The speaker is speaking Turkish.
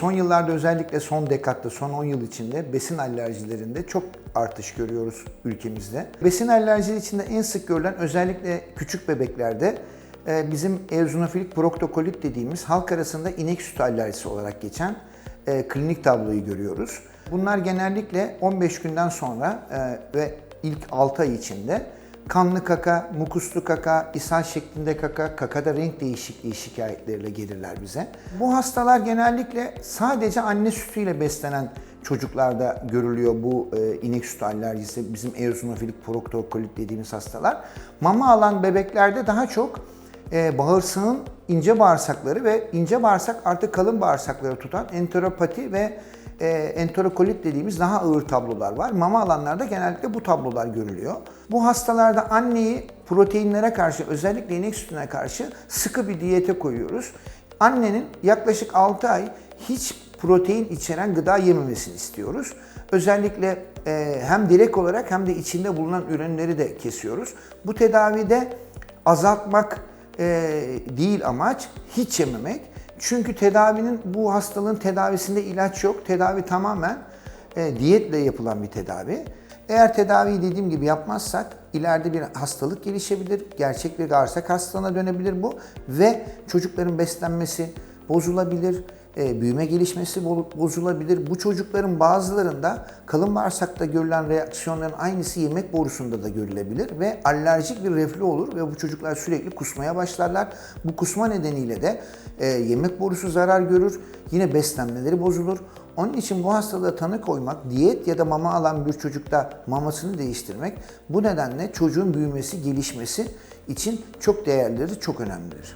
son yıllarda özellikle son dekatta, son 10 yıl içinde besin alerjilerinde çok artış görüyoruz ülkemizde. Besin alerjisi içinde en sık görülen özellikle küçük bebeklerde e, bizim eozinofilik proktokolit dediğimiz halk arasında inek sütü alerjisi olarak geçen e, klinik tabloyu görüyoruz. Bunlar genellikle 15 günden sonra e, ve ilk 6 ay içinde kanlı kaka, mukuslu kaka, ishal şeklinde kaka, kakada renk değişikliği şikayetleriyle gelirler bize. Bu hastalar genellikle sadece anne sütüyle beslenen çocuklarda görülüyor bu e, inek sütü alerjisi, bizim eozinofilik proktokolit dediğimiz hastalar. Mama alan bebeklerde daha çok e, bağırsağın ince bağırsakları ve ince bağırsak artı kalın bağırsakları tutan enteropati ve e, enterokolit dediğimiz daha ağır tablolar var. Mama alanlarda genellikle bu tablolar görülüyor. Bu hastalarda anneyi proteinlere karşı özellikle inek sütüne karşı sıkı bir diyete koyuyoruz. Annenin yaklaşık 6 ay hiç protein içeren gıda yememesini istiyoruz. Özellikle e, hem direkt olarak hem de içinde bulunan ürünleri de kesiyoruz. Bu tedavide azaltmak e, değil amaç, hiç yememek. Çünkü tedavinin bu hastalığın tedavisinde ilaç yok. Tedavi tamamen e, diyetle yapılan bir tedavi. Eğer tedaviyi dediğim gibi yapmazsak ileride bir hastalık gelişebilir. Gerçek bir bağırsak hastalığına dönebilir bu ve çocukların beslenmesi bozulabilir, e, büyüme gelişmesi bo- bozulabilir. Bu çocukların bazılarında kalın bağırsakta görülen reaksiyonların aynısı yemek borusunda da görülebilir ve alerjik bir reflü olur ve bu çocuklar sürekli kusmaya başlarlar. Bu kusma nedeniyle de e, yemek borusu zarar görür, yine beslenmeleri bozulur. Onun için bu hastalığa tanı koymak, diyet ya da mama alan bir çocukta mamasını değiştirmek bu nedenle çocuğun büyümesi, gelişmesi için çok değerlidir, çok önemlidir.